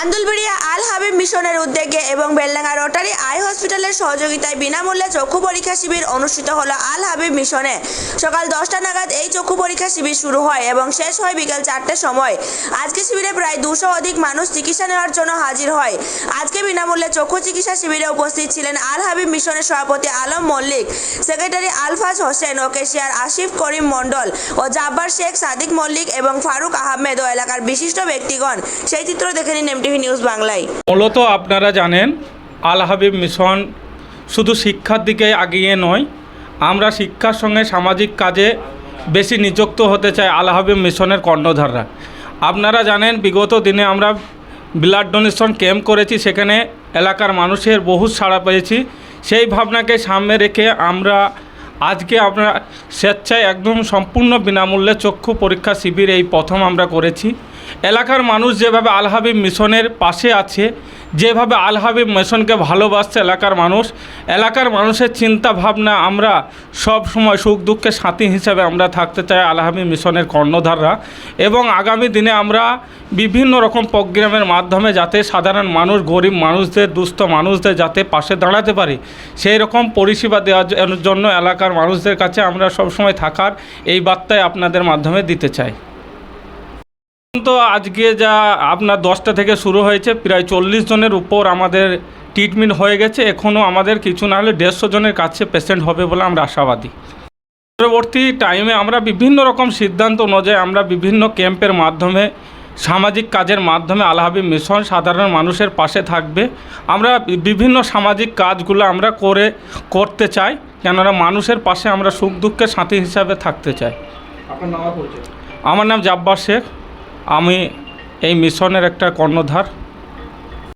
আন্দুলবেড়িয়া আল মিশনের উদ্যোগে এবং বেলডাঙ্গা রোটারি আই হসপিটালের সহযোগিতায় বিনামূল্যে চক্ষু পরীক্ষা শিবির অনুষ্ঠিত হলো আল হাবিব মিশনে। সকাল দশটা নাগাদ এই চক্ষু পরীক্ষা শিবির শুরু হয় এবং শেষ হয় বিকাল চারটের সময়। আজকে শিবিরে প্রায় দুশো অধিক মানুষ চিকিৎসা নেওয়ার জন্য হাজির হয়। আজকে বিনামূল্যে চক্ষু চিকিৎসা শিবিরে উপস্থিত ছিলেন আল হাবিব মিশনের সভাপতি আলম মল্লিক, সেক্রেটারি আলফাজ হোসেন ও কেশিয়ার আসিফ করিম মণ্ডল ও জাব্বার শেখ সাদিক মল্লিক এবং ফারুক আহমেদ ও এলাকার বিশিষ্ট ব্যক্তিগণ। সেই চিত্র দেখে নিন এমটিভি নিউজ বাংলায়। মূলত আপনারা জানেন, আল হাবিব মিশন শুধু শিক্ষার দিকে আগিয়ে নয়, আমরা শিক্ষার সঙ্গে সামাজিক কাজে বেশি নিযুক্ত হতে চাই আল হাবিব মিশনের কর্ণধাররা। আপনারা জানেন, বিগত দিনে আমরা ব্লাড ডোনেশন ক্যাম্প করেছি, সেখানে এলাকার মানুষের বহু সাড়া পেয়েছি। সেই ভাবনাকে সামনে রেখে আমরা আজকে আমরা স্বেচ্ছায় একদম সম্পূর্ণ বিনামূল্যে চক্ষু পরীক্ষা শিবির এই প্রথম আমরা করেছি। এলাকার মানুষ যেভাবে আল হাবিব মিশনের পাশে আছে, যেভাবে আল হাবিব মিশনকে ভালোবাসছে এলাকার মানুষ, এলাকার মানুষের চিন্তা ভাবনা আমরা সব সময় সুখ দুঃখের সাথী হিসেবে আমরা থাকতে চাই আল হাবিব মিশনের কর্ণধাররা। এবং আগামী দিনে আমরা বিভিন্ন রকম প্রোগ্রামের মাধ্যমে যাতে সাধারণ মানুষ, গরিব মানুষদের, দুস্থ মানুষদের যাতে পাশে দাঁড়াতে পারে, সেই রকম পরিষেবা দেওয়ার জন্য এলাকার মানুষদের কাছে আমরা সবসময় থাকার এই বার্তায় আপনাদের মাধ্যমে দিতে চাই। তো আজকে যা আপনার দশটা থেকে শুরু হয়েছে প্রায় চল্লিশ জনের উপর আমাদের ট্রিটমেন্ট হয়ে গেছে। এখনও আমাদের কিছু না হলে দেড়শো জনের কাছে পেশেন্ট হবে বলে আমরা আশাবাদী। পরবর্তী টাইমে আমরা বিভিন্ন রকম সিদ্ধান্ত অনুযায়ী আমরা বিভিন্ন ক্যাম্পের মাধ্যমে সামাজিক কাজের মাধ্যমে আলহাবি মিশন সাধারণ মানুষের পাশে থাকবে। আমরা বিভিন্ন সামাজিক কাজগুলো আমরা করে করতে চাই কেননা মানুষের পাশে আমরা সুখ দুঃখের সাথী হিসাবে থাকতে চাই। আমার নাম জাব্বার শেখ। আমি এই মিশনের একটা কর্ণধার।